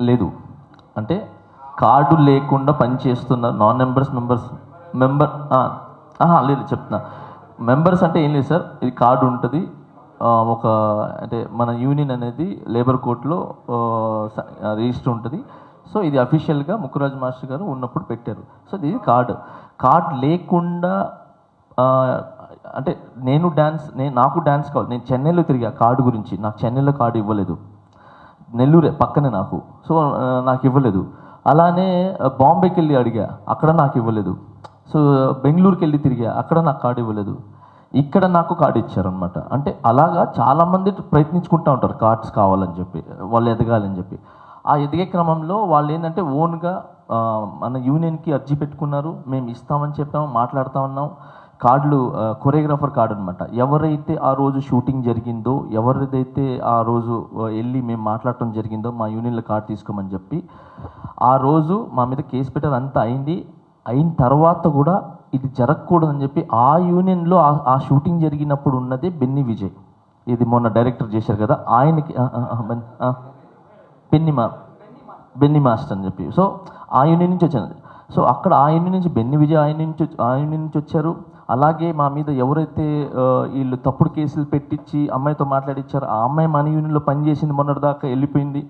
లేదు. అంటే కార్డు లేకుండా పనిచేస్తున్న నాన్ మెంబర్స్ మెంబర్స్ మెంబర్ లేదు చెప్తున్నా. మెంబర్స్ అంటే ఏం లేదు సార్ ఇది కార్డు ఉంటుంది. ఒక అంటే మన యూనియన్ అనేది లేబర్ కోర్టులో రిజిస్టర్ ఉంటుంది. సో ఇది అఫీషియల్గా ముక్కురాజ్ మాస్టర్ గారు ఉన్నప్పుడు పెట్టారు. సో ఇది కార్డు. కార్డ్ లేకుండా అంటే నేను డ్యాన్స్ నేను నాకు డ్యాన్స్ కావాలి. నేను చెన్నైలో తిరిగా కార్డు గురించి. నాకు చెన్నైలో కార్డు ఇవ్వలేదు. నెల్లూరే పక్కనే నాకు. సో నాకు ఇవ్వలేదు. అలానే బాంబేకి వెళ్ళి అడిగా. అక్కడ నాకు ఇవ్వలేదు. సో బెంగళూరుకి వెళ్ళి తిరిగా. అక్కడ నాకు కార్డు ఇవ్వలేదు. ఇక్కడ నాకు కార్డు ఇచ్చారనమాట అంటే అలాగా చాలామంది ప్రయత్నించుకుంటూ ఉంటారు. కార్డ్స్ కావాలని చెప్పి వాళ్ళు ఎదగాలని చెప్పి. ఆ ఎదిగే క్రమంలో వాళ్ళు ఏంటంటే ఓన్గా మన యూనియన్కి అర్జీ పెట్టుకున్నారు. మేము ఇస్తామని చెప్పాము మాట్లాడుతూ ఉన్నాం. కార్డులు కొరియోగ్రాఫర్ కార్డు అనమాట ఎవరైతే ఆ రోజు షూటింగ్ జరిగిందో ఎవరిదైతే ఆ రోజు వెళ్ళి మేము మాట్లాడటం జరిగిందో మా యూనియన్లో కార్డు తీసుకోమని చెప్పి ఆ రోజు మా మీద కేసు పెట్టారు అంతా అయింది. అయిన తర్వాత కూడా ఇది జరగకూడదని చెప్పి ఆ యూనియన్లో ఆ- షూటింగ్ జరిగినప్పుడు ఉన్నదే బెన్ని విజయ్. ఇది మొన్న డైరెక్టర్ చేశారు కదా ఆయనకి బెన్ని మా బెన్ని మాస్టర్ అని చెప్పి. సో ఆ యూనియన్ నుంచి వచ్చాను సో అక్కడ ఆ యూనియన్ నుంచి బెన్ని విజయ్ ఆ యూనియన్ నుంచి ఆ యూనియన్ నుంచి వచ్చారు. అలాగే మా మీద ఎవరైతే వీళ్ళు తప్పుడు కేసులు పెట్టించి అమ్మాయితో మాట్లాడిచ్చారో ఆ అమ్మాయి మన యూనియన్లో పనిచేసింది మొన్నటిదాకా వెళ్ళిపోయింది.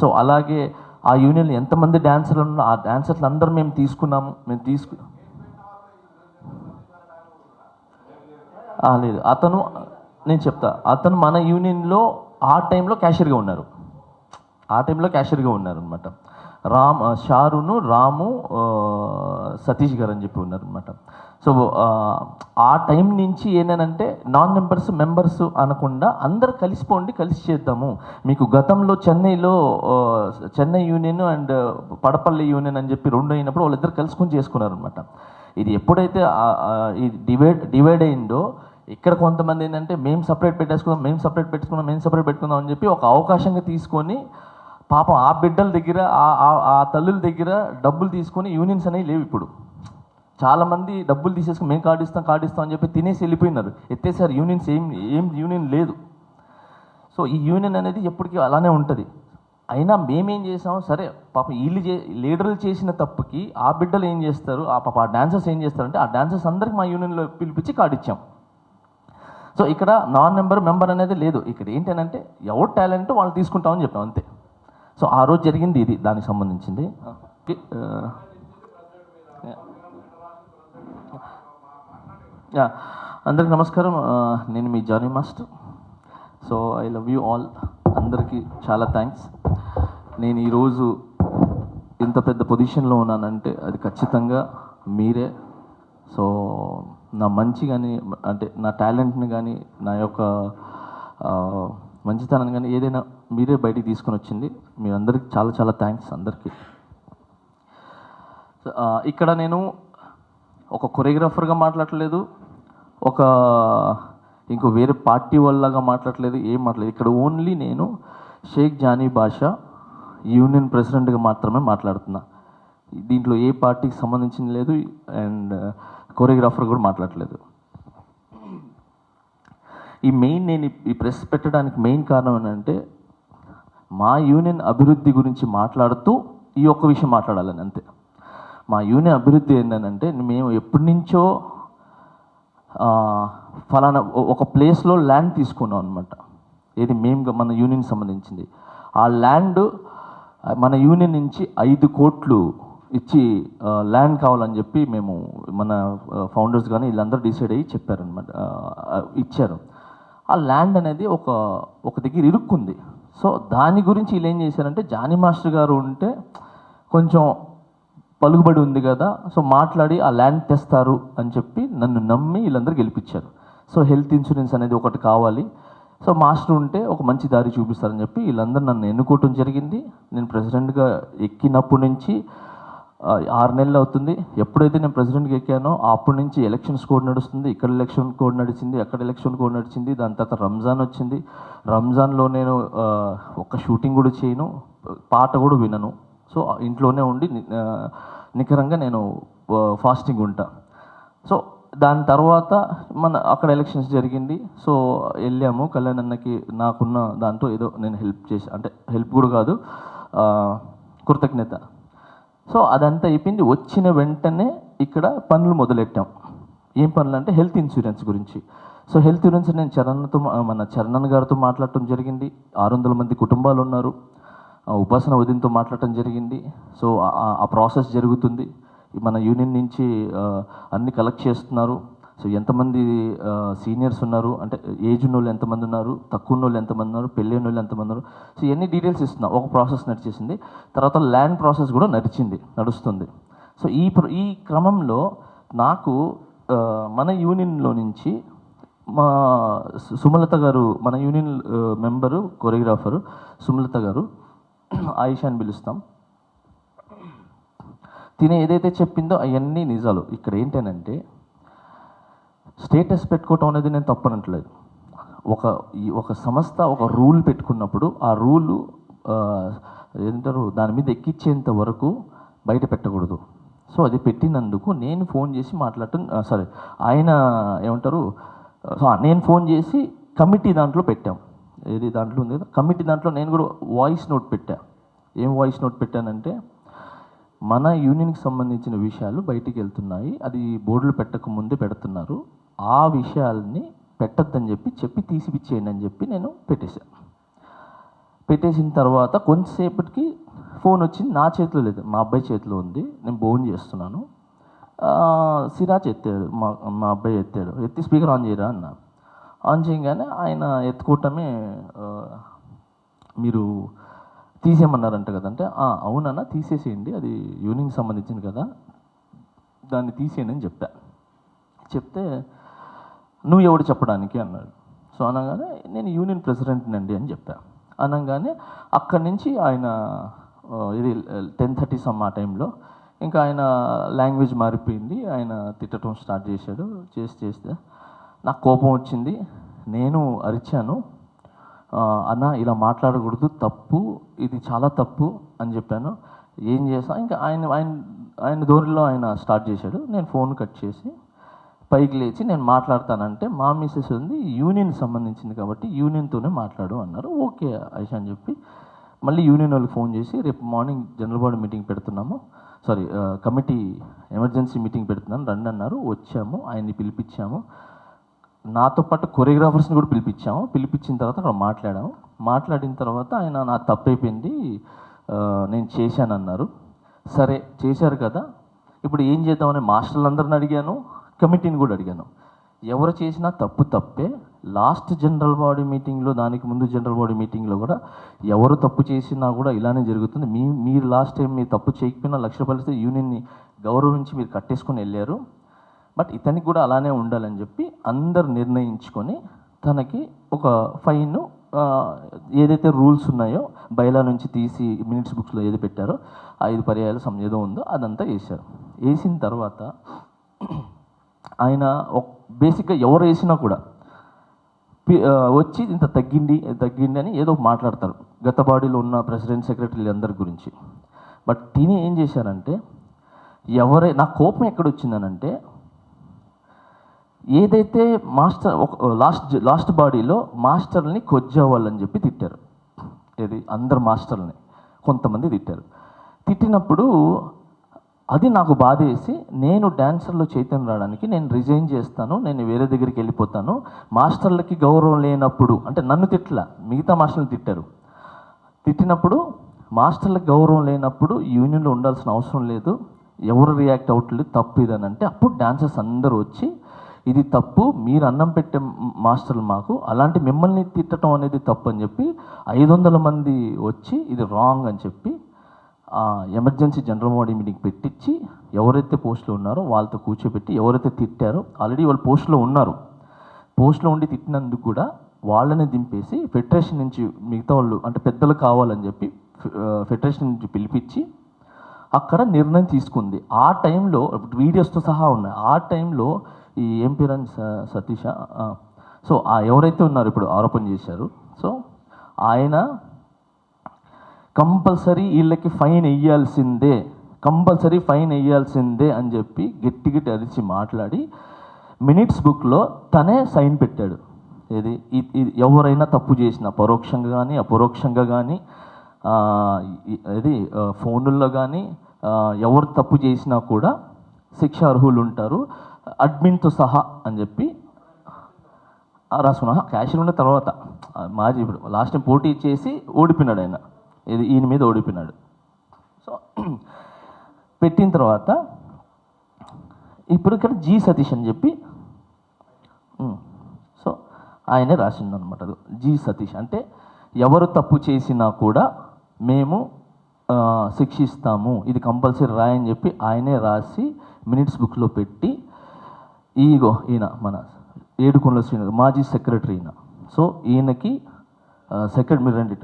సో అలాగే ఆ యూనియన్లో ఎంతమంది డ్యాన్సర్లు ఉన్నారో ఆ డ్యాన్సర్లు అందరూ మేము తీసుకున్నాము. మేము తీసుకు లేదు. అతను నేను చెప్తా. అతను మన యూనియన్లో ఆ టైంలో క్యాషియర్గా ఉన్నారు. ఆ టైంలో క్యాషియర్గా ఉన్నారు అనమాట రామ్ షారును రాము సతీష్ గారు అని చెప్పి ఉన్నారు అనమాట సో ఆ, టైం నుంచి ఏంటంటే నాన్ మెంబర్స్ మెంబర్స్ అనకుండా అందరు కలిసిపోండి కలిసి చేద్దాము. మీకు గతంలో చెన్నైలో Chennai union and Padapalli union అని చెప్పి రెండు అయినప్పుడు వాళ్ళిద్దరు కలుసుకొని చేసుకున్నారు అనమాట ఇది ఎప్పుడైతే ఈ డివైడ్ డివైడ్ అయిందో ఇక్కడ కొంతమంది ఏంటంటే మేము సపరేట్ పెట్టేసుకుందాం మేము సపరేట్ పెట్టుకుందాం మేము సపరేట్ పెట్టుకుందాం అని చెప్పి ఒక అవకాశంగా తీసుకొని పాపం ఆ బిడ్డల దగ్గర ఆ- ఆ- ఆ తల్లుల దగ్గర డబ్బులు తీసుకొని యూనియన్స్ అనేవి లేవు ఇప్పుడు. చాలామంది డబ్బులు తీసేసుకుని మేము కార్డు ఇస్తాం కార్డు ఇస్తాం అని చెప్పి తినేసి వెళ్ళిపోయినారు. ఎత్తేసారి యూనియన్స్ ఏం ఏం యూనియన్ లేదు. సో ఈ యూనియన్ అనేది ఎప్పటికీ అలానే ఉంటుంది. అయినా మేమేం చేసాం సరే పాప వీళ్ళు చే లీడర్లు చేసిన తప్పుకి ఆ బిడ్డలు ఏం చేస్తారు ఆ పాప ఆ డాన్సర్స్ ఏం చేస్తారంటే ఆ డాన్సర్స్ అందరికి మా యూనియన్లో పిలిపించి కార్డు ఇచ్చాం. సో ఇక్కడ నాన్ మెంబర్ మెంబర్ అనేది లేదు. ఇక్కడ ఏంటంటే ఎవరు టాలెంట్ వాళ్ళు తీసుకుంటామని చెప్పాం అంతే. సో ఆ రోజు జరిగింది ఇది దానికి సంబంధించింది. యా. అందరికి నమస్కారం. నేను మీ Jani master. So I love you all. అందరికీ చాలా థ్యాంక్స్. నేను ఈరోజు ఇంత పెద్ద పొజిషన్లో ఉన్నానంటే అది ఖచ్చితంగా మీరే. సో నా మంచి కానీ అంటే నా టాలెంట్ని కానీ నా యొక్క మంచితనాన్ని కానీ ఏదైనా మీరే బయటికి తీసుకొని వచ్చింది. మీ అందరికి చాలా చాలా థ్యాంక్స్ అందరికీ. ఇక్కడ నేను ఒక కొరియోగ్రాఫర్గా మాట్లాడలేదు. ఒక ఇంకో వేరే పార్టీ వాళ్ళగా మాట్లాడలేదు ఏం మాట్లాడలేదు. ఇక్కడ ఓన్లీ నేను షేక్ జానీ బాషా యూనియన్ ప్రెసిడెంట్గా మాత్రమే మాట్లాడుతున్నా. దీంట్లో ఏ పార్టీకి సంబంధించింది లేదు అండ్ కొరియోగ్రాఫర్ కూడా మాట్లాడలేదు. ఈ మెయిన్ నేను ఈ ప్రెస్ పెట్టడానికి మెయిన్ కారణం ఏంటంటే మా యూనియన్ అభివృద్ధి గురించి మాట్లాడుతూ ఈ ఒక్క విషయం మాట్లాడాలని అంతే. మా యూనియన్ అభివృద్ధి ఏంటంటే మేము ఎప్పటి నుంచో ఫలానా ఒక ప్లేస్లో ల్యాండ్ తీసుకున్నాం అనమాట ఏది మేము మన యూనియన్ సంబంధించింది. ఆ ల్యాండ్ మన యూనియన్ నుంచి ఐదు కోట్లు ఇచ్చి ల్యాండ్ కావాలని చెప్పి మేము మన ఫౌండర్స్ కానీ వీళ్ళందరూ డిసైడ్ అయ్యి చెప్పారనమాట ఇచ్చారు. ఆ ల్యాండ్ అనేది ఒక ఒక దగ్గర ఇరుక్కుంది. సో దాని గురించి వీళ్ళు ఏం చేశారంటే జానీ మాస్టర్ గారు ఉంటే కొంచెం పలుకుబడి ఉంది కదా సో మాట్లాడి ఆ ల్యాండ్ తెస్తారు అని చెప్పి నన్ను నమ్మి వీళ్ళందరూ గెలిపించారు. సో హెల్త్ ఇన్సూరెన్స్ అనేది ఒకటి కావాలి. సో మాస్టర్ ఉంటే ఒక మంచి దారి చూపిస్తారని చెప్పి వీళ్ళందరూ నన్ను ఎన్నుకోవటం జరిగింది. నేను ప్రెసిడెంట్గా ఎక్కినప్పటి నుంచి ఆరు నెలలు అవుతుంది. ఎప్పుడైతే నేను ప్రెసిడెంట్కి ఎక్కానో అప్పటి నుంచి ఎలక్షన్స్ కోడ్ నడుస్తుంది. ఇక్కడ ఎలక్షన్ కోడ్ నడిచింది అక్కడ ఎలక్షన్ కోడ్ నడిచింది. దాని తర్వాత రంజాన్ వచ్చింది. రంజాన్లో నేను ఒక్క షూటింగ్ కూడా చేయను పాట కూడా వినను. సో ఇంట్లోనే ఉండి నికరంగా నేను ఫాస్టింగ్ ఉంటా. సో దాని తర్వాత మన అక్కడ ఎలక్షన్స్ జరిగింది. సో వెళ్ళాము. కళ్యాణ్ అన్నకి నాకున్న దాంతో ఏదో నేను హెల్ప్ చేసి అంటే హెల్ప్ కూడా కాదు కృతజ్ఞత. సో అదంతా అయిపోయింది. వచ్చిన వెంటనే ఇక్కడ పనులు మొదలెట్టాం. ఏం పనులు అంటే హెల్త్ ఇన్సూరెన్స్ గురించి. సో హెల్త్ ఇన్సూరెన్స్ నేను చరణ్తో మన చరణ్ గారితో మాట్లాడటం జరిగింది. ఆరు వందల మంది కుటుంబాలు ఉన్నారు. ఉపాసన ఉదయంతో మాట్లాడటం జరిగింది. సో ఆ- ప్రాసెస్ జరుగుతుంది. మన యూనియన్ నుంచి అన్ని కలెక్ట్ చేస్తున్నారు. సో ఎంతమంది సీనియర్స్ ఉన్నారు? అంటే ఏజ్ ఉన్న వాళ్ళు ఎంతమంది ఉన్నారు? తక్కువ ఉన్న వాళ్ళు ఎంతమంది ఉన్నారు? పెళ్ళి ఉన్న వాళ్ళు ఎంతమంది ఉన్నారు? సో ఇవన్నీ డీటెయిల్స్ ఇస్తున్నా. ఒక ప్రాసెస్ నడిచేసింది. తర్వాత ల్యాండ్ ప్రాసెస్ కూడా నడిచింది నడుస్తుంది. సో ఈ ఈ క్రమంలో నాకు మన యూనియన్లో నుంచి మా సుమలత గారు మన యూనియన్ మెంబరు కొరియోగ్రాఫరు సుమలత గారు ఆయిషా అని పిలుస్తాం. తినే ఏదైతే చెప్పిందో అవన్నీ నిజాలు. ఇక్కడ ఏంటనంటే స్టేటస్ పెట్టుకోవటం అనేది నేను తప్పనట్లేదు. ఒక ఒక సంస్థ ఒక రూల్ పెట్టుకున్నప్పుడు ఆ రూలు ఏంటారు దాని మీద ఎక్కించేంత వరకు బయట పెట్టకూడదు. సో అది పెట్టినందుకు నేను ఫోన్ చేసి మాట్లాడటం సారీ ఆయన ఏమంటారు సో నేను ఫోన్ చేసి కమిటీ దాంట్లో పెట్టాం. ఏది దాంట్లో ఉంది కదా? కమిటీ దాంట్లో నేను కూడా వాయిస్ నోట్ పెట్టా. ఏం వాయిస్ నోట్ పెట్టానంటే మన యూనియన్కి సంబంధించిన విషయాలు బయటికి వెళ్తున్నాయి అది బోర్డులు పెట్టక ముందే పెడుతున్నారు. ఆ విషయాల్ని పెట్టద్దని చెప్పి చెప్పి తీసిపిచ్చేయండి అని చెప్పి నేను పెట్టేశాను పెట్టేసిన తర్వాత కొంతసేపటికి ఫోన్ వచ్చింది. నా చేతిలో లేదు. మా అబ్బాయి చేతిలో ఉంది. నేను ఫోన్ చేస్తున్నాను. సిరాజ్ ఎత్తాడు. మా మా అబ్బాయి ఎత్తాడు. ఎత్తి స్పీకర్ ఆన్ చేయరా అన్న. ఆన్ చేయగానే ఆయన ఎత్తుకోవటమే మీరు తీసేయమన్నారంట కదంటే "ఆ, అవునన్నా తీసేసేయండి. అది యూనియన్కి సంబంధించింది కదా. దాన్ని తీసేయండి అని చెప్పా. చెప్తే నువ్వు ఎవడు చెప్పడానికి అన్నాడు. సో అనగానే నేను యూనియన్ ప్రెసిడెంట్నండి అని చెప్పాను అనగానే అక్కడి నుంచి ఆయన ఇది టెన్ థర్టీ సమ్ ఆ టైంలో ఇంకా ఆయన లాంగ్వేజ్ మారిపోయింది. ఆయన తిట్టడం స్టార్ట్ చేశాడు. చేసి చేస్తే నాకు కోపం వచ్చింది. నేను అరిచాను. అన్న ఇలా మాట్లాడకూడదు. తప్పు. ఇది చాలా తప్పు అని చెప్పాను. ఏం చేసా ఇంకా ఆయన ఆయన ఆయన ధోరణిలో ఆయన స్టార్ట్ చేశాడు. నేను ఫోన్ కట్ చేసి పైకి లేచి నేను మాట్లాడతానంటే మా మిస్సెస్ ఉంది యూనియన్ సంబంధించింది కాబట్టి యూనియన్తోనే మాట్లాడు అన్నారు. ఓకే ఐషా అని చెప్పి మళ్ళీ యూనియన్ వాళ్ళకి ఫోన్ చేసి రేపు మార్నింగ్ జనరల్ బాడీ మీటింగ్ పెడుతున్నాము. సారీ కమిటీ ఎమర్జెన్సీ మీటింగ్ పెడుతున్నాను రండి అన్నారు. వచ్చాము ఆయన్ని పిలిపించాము. నాతో పాటు కొరియోగ్రాఫర్స్ని కూడా పిలిపించాము. పిలిపించిన తర్వాత అక్కడ మాట్లాడాము. మాట్లాడిన తర్వాత ఆయన నా తప్పైపోయింది ఆ, నేను చేశానన్నారు. సరే చేశారు కదా. ఇప్పుడు ఏం చేద్దామని మాస్టర్లందరిని అడిగాను. కమిటీని కూడా అడిగాను. ఎవరు చేసినా తప్పు తప్పే. లాస్ట్ జనరల్ బాడీ మీటింగ్లో దానికి ముందు జనరల్ బాడీ మీటింగ్లో కూడా ఎవరు తప్పు చేసినా కూడా ఇలానే జరుగుతుంది. మీ మీరు లాస్ట్ టైం మీరు తప్పు చేయకపోయినా లక్ష రూపాయలు యూనియన్ని గౌరవించి మీరు కట్టేసుకొని వెళ్ళారు. బట్ ఇతనికి కూడా అలానే ఉండాలని చెప్పి అందరు నిర్ణయించుకొని తనకి ఒక ఫైన్ ఏదైతే రూల్స్ ఉన్నాయో బయలా నుంచి తీసి మినిట్స్ బుక్స్లో ఏది పెట్టారో ఐదు పర్యాయాలు సమ్ ఏదో ఉందో అదంతా వేశారు. వేసిన తర్వాత ఆయన బేసిక్గా ఎవరు వేసినా కూడా వచ్చి ఇంత తగ్గింది తగ్గింది అని ఏదో మాట్లాడతారు. గత బాడీలో ఉన్న ప్రెసిడెంట్ సెక్రటరీలు అందరి గురించి. బట్ తిని ఏం చేశారంటే ఎవరై నా కోపం ఎక్కడ వచ్చిందనంటే ఏదైతే మాస్టర్ ఒక లాస్ట్ లాస్ట్ బాడీలో మాస్టర్ని కొజ్జావాళ్ళని చెప్పి తిట్టారు. ఏది? అందరు మాస్టర్ని కొంతమంది తిట్టారు. తిట్టినప్పుడు అది నాకు బాధ వేసి నేను డాన్సర్లో చైతన్యం రావడానికి నేను రిజైన్ చేస్తాను నేను వేరే దగ్గరికి వెళ్ళిపోతాను. మాస్టర్లకి గౌరవం లేనప్పుడు అంటే నన్ను తిట్టలా మిగతా మాస్టర్లు తిట్టారు. తిట్టినప్పుడు మాస్టర్లకు గౌరవం లేనప్పుడు యూనియన్లో ఉండాల్సిన అవసరం లేదు. ఎవరు రియాక్ట్ అవ్వట్లేదు తప్పు ఇదని అంటే అప్పుడు డాన్సర్స్ అందరూ వచ్చి ఇది తప్పు మీరు అన్నం పెట్టే మాస్టర్లు మాకు అలాంటి మిమ్మల్ని తిట్టడం అనేది తప్పు అని చెప్పి ఐదు వందల మంది వచ్చి ఇది రాంగ్ అని చెప్పి ఎమర్జెన్సీ జనరల్ బాడీ మీటింగ్ పెట్టించి ఎవరైతే పోస్ట్లో ఉన్నారో వాళ్ళతో కూర్చోబెట్టి ఎవరైతే తిట్టారో ఆల్రెడీ వాళ్ళు పోస్ట్లో ఉన్నారు. పోస్ట్లో ఉండి తిట్టినందుకు కూడా వాళ్ళని దింపేసి ఫెడరేషన్ నుంచి మిగతా వాళ్ళు అంటే పెద్దలు కావాలని చెప్పి ఫెడరేషన్ నుంచి పిలిపించి అక్కడ నిర్ణయం తీసుకుంది. ఆ టైంలో వీడియోస్తో సహా ఉన్నాయి. ఆ టైంలో ఈ ఏం పేరు అని స- సతీష సో ఎవరైతే ఉన్నారు ఇప్పుడు ఆరోపణ చేశారు. సో ఆయన కంపల్సరీ వీళ్ళకి ఫైన్ వేయాల్సిందే కంపల్సరీ ఫైన్ వేయాల్సిందే అని చెప్పి గట్టి గట్టి అరిచి మాట్లాడి మినిట్స్ బుక్లో తనే సైన్ పెట్టాడు. ఏది? ఇది ఎవరైనా తప్పు చేసిన పరోక్షంగా కానీ అపరోక్షంగా కానీ ఇది ఫోనుల్లో కానీ ఎవరు తప్పు చేసినా కూడా శిక్ష అర్హులు ఉంటారు అడ్మిన్తో సహా అని చెప్పి రాసుకున్నా క్యాషియర్ ఉన్న తర్వాత మాజీ ఇప్పుడు లాస్ట్ టైం పోటీ చేసి ఓడిపోయినాడు ఆయన. ఇది ఈయన మీద ఓడిపోయినాడు. సో పెట్టిన తర్వాత ఇప్పుడు ఇక్కడ జీ సతీష్ అని చెప్పి సో ఆయనే రాసిందనమాట జీ సతీష్. అంటే ఎవరు తప్పు చేసినా కూడా మేము శిక్షిస్తాము ఇది కంపల్సరీ రాయని చెప్పి ఆయనే రాసి మినిట్స్ బుక్లో పెట్టి ఈగో ఈయన మన ఏడుకొండల శ్రీనగర్ మాజీ సెక్రటరీ ఈయన. సో ఈయనకి సెక్రటరీ మీరు రండి